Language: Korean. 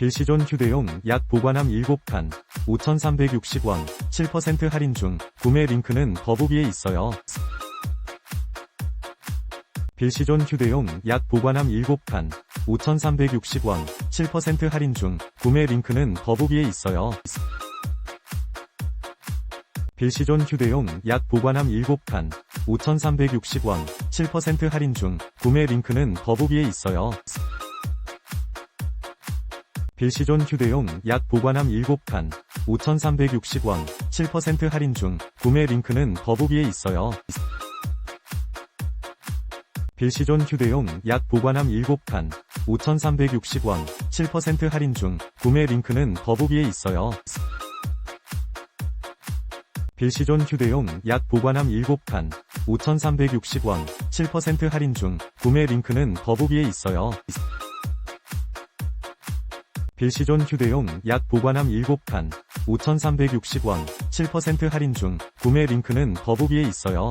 빌시존 휴대용 약 보관함 7칸 5,360원 7% 할인 중 구매 링크는 더보기에 있어요. 빌시존 휴대용 약 보관함 7칸 5,360원 7% 할인 중 구매 링크는 더보기에 있어요. 빌시존 휴대용 약 보관함 7칸 5,360원 7% 할인 중 구매 링크는 더보기에 있어요. 빌시존 휴대용 약 보관함 7칸 5,360원 7% 할인 중 구매 링크는 더보기에 있어요. 빌시존 휴대용 약 보관함 7칸 5,360원 7% 할인 중 구매 링크는 더보기에 있어요. 빌시존 휴대용 약 보관함 7칸 5,360원 7% 할인 중 구매 링크는 더보기에 있어요. 빌시존 휴대용 약 보관함 7칸 5,360원 7% 할인 중 구매 링크는 더보기에 있어요.